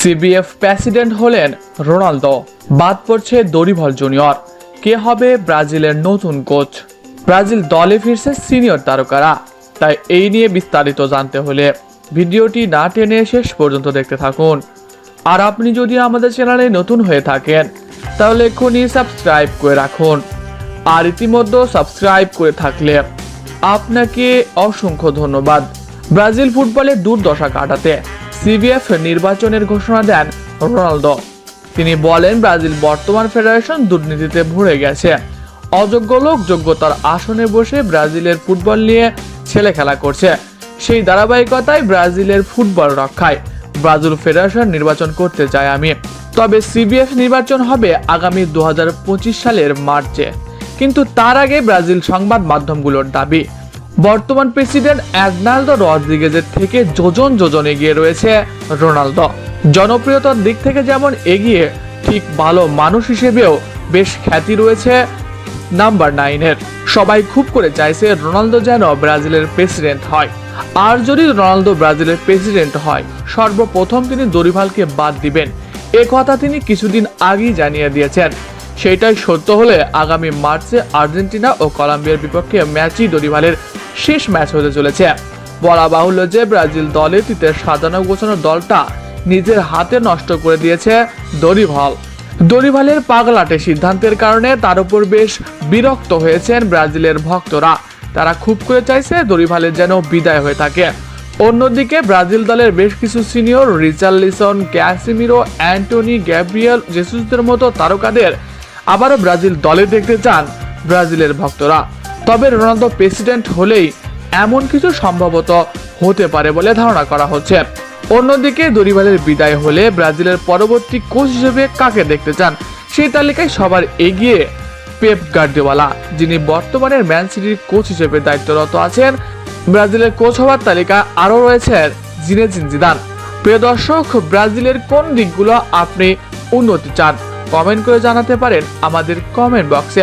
CBF president হলেন Ronaldo. বাদ পড়ছে দরিভল জুনিয়র। কে হবে ব্রাজিলের নতুন কোচ? ব্রাজিল দলে ফিরছে সিনিয়র তারকারা। তাই এই নিয়ে বিস্তারিত জানতে হলে ভিডিওটি না টেনে শেষ পর্যন্ত দেখতে থাকুন। আর আপনি যদি আমাদের চ্যানেলে নতুন হয়ে থাকেন, তাহলে এক্ষুনি সাবস্ক্রাইব করে রাখুন। আর ইতিমধ্যে সাবস্ক্রাইব করে থাকলে আপনাকে অসংখ্য ধন্যবাদ। ব্রাজিল ফুটবলের দুর্দশা কাটাতে। সিবিএফ নির্বাচনের ঘোষণা দেন রোনালদো। তিনি বলেন, ব্রাজিল বর্তমান ফেডারেশন দুর্নীতিতে ভরে গেছে। অযোগ্য লোক যোগ্যতার আসনে বসে ব্রাজিলের ফুটবল নিয়ে ছেলে খেলা করছে। সেই ধারাবাহিকতায় ব্রাজিলের ফুটবল রক্ষায় ব্রাজিল ফেডারেশন নির্বাচন করতে চাই আমি। তবে সিবিএফ নির্বাচন হবে আগামী দু হাজার পঁচিশ সালের মার্চে। কিন্তু তার আগে ব্রাজিল সংবাদ মাধ্যমগুলোর দাবি বর্তমান প্রেসিডেন্ট অ্যাগনাল্ডো রদ্রিগেজের থেকে যোজন যোজন এগিয়ে রয়েছে রোনালদো। জনপ্রিয়তার দিক থেকে যেমন এগিয়ে, ঠিক ভালো মানুষ হিসেবেও বেশ খ্যাতি রয়েছে নাম্বার নাইনের। সবাই খুব করে চাইছে রোনালদো যেন ব্রাজিলের প্রেসিডেন্ট হয়। আর যদি রোনালদো ব্রাজিলের প্রেসিডেন্ট হয়, সর্বপ্রথম তিনি দরিভালকে বাদ দিবেন। এ কথা তিনি কিছুদিন আগেই জানিয়ে দিয়েছেন। সেটাই সত্য হলে আগামী মার্চে আর্জেন্টিনা ও কলম্বিয়ার বিপক্ষে ম্যাচই দরিভালের শেষ ম্যাচ হতে চলেছে। বলা বাহুল্য যে ব্রাজিল দলে তিতে সাজানো গোছানো দলটা নিজের হাতে নষ্ট করে দিয়েছে দরিভাল। দরিভালের পাগলাটে সিদ্ধান্তের কারণে তার উপর বেশ বিরক্ত হয়েছেন ব্রাজিলের ভক্তরা। তারা খুব করে চাইছে দরিভালের যেন বিদায় হয়ে থাকে। অন্যদিকে ব্রাজিল দলের বেশ কিছু senior Richarlison, Casemiro, Antony, Gabriel জেসুসদের মতো তারকাদের আবারও ব্রাজিল দলে দেখতে চান ব্রাজিলের ভক্তরা। তবে রোনালদো প্রেসিডেন্ট হলেই এমন কিছু সম্ভবত হতে পারে বলে ধারণা করা হচ্ছে। অন্যদিকে দরিবালের বিদায় হলে ব্রাজিলের পরবর্তী কোচ হিসেবে কাকে দেখতে চান? সেই তালিকায় সবার এগিয়ে পেপ গার্দিওয়ালা, যিনি বর্তমানে ম্যান সিটির কোচ হিসেবে দায়িত্বরত আছেন। ব্রাজিলের কোচ হওয়ার তালিকা আরও রয়েছে জিনেজিন জিদান। প্রিয় দর্শক, ব্রাজিলের কোন দিকগুলো আপনি উন্নতি চান? কমেন্ট করে জানাতে পারেন আমাদের কমেন্ট বক্সে।